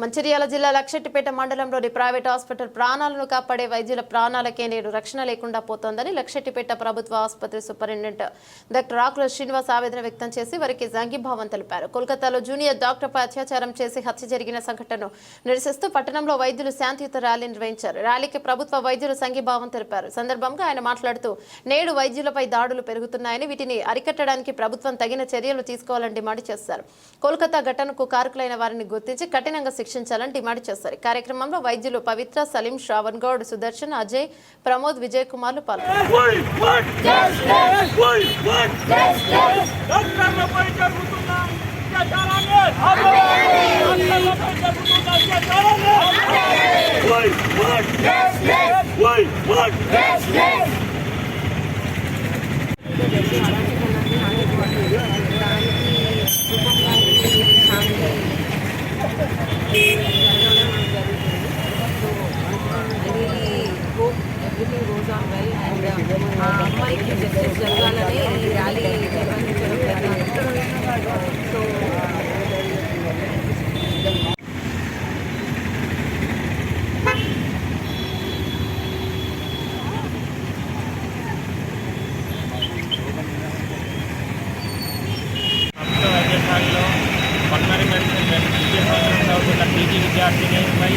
మంచిర్యాల జిల్లా లక్షెట్టిపేట మండలంలోని private hospital ప్రాణాలను కాపాడే వైద్యుల ప్రాణాలకే నేడు రక్షణ లేకుండా పోతోందని లక్షెట్టిపేట ప్రభుత్వ ఆసుపత్రి సూపరింటెండెంట్ డాక్టర్ ఆకుల శ్రీనివాస్ ఆవేదన వ్యక్తం చేసి వారికి సంఘీభావం తెలిపారు. కోల్కతాలో జూనియర్ డాక్టర్పై అత్యాచారం చేసి హత్య జరిగిన సంఘటనను నిరసిస్తూ పట్టణంలో వైద్యులు శాంతియుత ర్యాలీ నిర్వహించారు. ర్యాలీకి ప్రభుత్వ వైద్యులు సంఘీభావం తెలిపారు. సందర్భంగా ఆయన మాట్లాడుతూ నేడు వైద్యులపై దాడులు పెరుగుతున్నాయని వీటిని అరికట్టడానికి ప్రభుత్వం తగిన చర్యలు తీసుకోవాలని డిమాండ్ చేశారు. కోల్కతా ఘటనకు కారకులైన వారిని గుర్తించి కఠినంగా శిక్షించాలని డిమాండ్ చేశారు. ఈ కార్యక్రమంలో వైద్యులు పవిత్ర సలీం శ్రావణ్ గౌడ్ సుదర్శన్ అజయ్ ప్రమోద్ విజయ్ కుమార్లు పాల్గొన్నారు. అమ్మాయికి జస్టిస్ జరగాలని ర్యాలీ నిర్వహించడం సో మెడిసిన్ విద్యా సంవత్సరం చదువుతున్న పీజీ విద్యార్థినిపై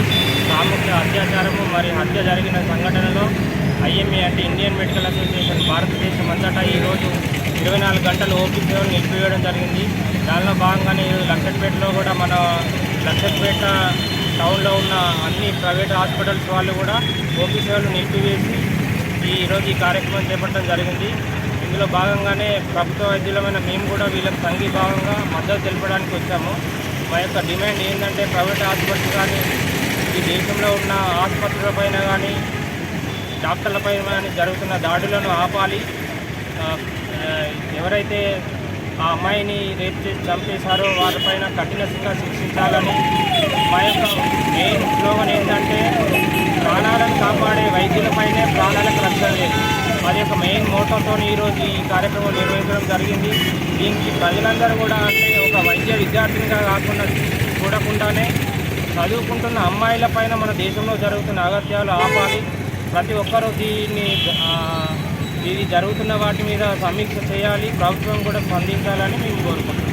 సామూహిక అత్యాచారము మరియు హత్య జరిగిన సంఘటనలో ఐఎంఏ అంటే ఇండియన్ మెడికల్ అసోసియేషన్. భారతదేశం అంతటా ఈరోజు ఇరవై నాలుగు గంటలు ఓపీ సేవలు నిలిపివేయడం జరిగింది. దానిలో భాగంగానే ఈరోజు లక్షపేటలో కూడా మన లక్షపేట టౌన్లో ఉన్న అన్ని ప్రైవేట్ హాస్పిటల్స్ వాళ్ళు కూడా ఓపీ సేవలు నిలిపివేసి ఈ ఈరోజు ఈ కార్యక్రమం చేపట్టడం జరిగింది. ఇందులో భాగంగానే ప్రభుత్వ వైద్యులమైన మేము కూడా వీళ్ళకి సంఘీభావంగా మద్దతు తెలపడానికి వచ్చాము. మా యొక్క డిమాండ్ ఏంటంటే ప్రైవేట్ హాస్పిటల్ కానీ ఈ దేశంలో ఉన్న ఆసుపత్రుల పైన కానీ డాక్టర్లపై జరుగుతున్న దాడులను ఆపాలి. ఎవరైతే ఆ అమ్మాయిని రేప్ చేసి చంపేశారో వారిపైన కఠినంగా శిక్షించాలని మా యొక్క మెయిన్ స్లోగన్ ఏంటంటే ప్రాణాలను కాపాడే వైద్యులపైనే ప్రాణాలకు రక్షణ లేదు. అది యొక్క మెయిన్ మోటోతో ఈరోజు ఈ కార్యక్రమం నిర్వహించడం జరిగింది. దీనికి ప్రజలందరూ కూడా అంటే ఒక వైద్య విద్యార్థినిగా కాకుండా చూడకుండానే చదువుకుంటున్న అమ్మాయిల పైన మన దేశంలో జరుగుతున్న అగత్యాలు ఆపాలి. ప్రతి ఒక్కరూ దీన్ని ఇది జరుగుతున్న వాటి మీద సమీక్ష చేయాలి ప్రభుత్వం కూడా స్పందించాలని మేము కోరుకుంటున్నాం.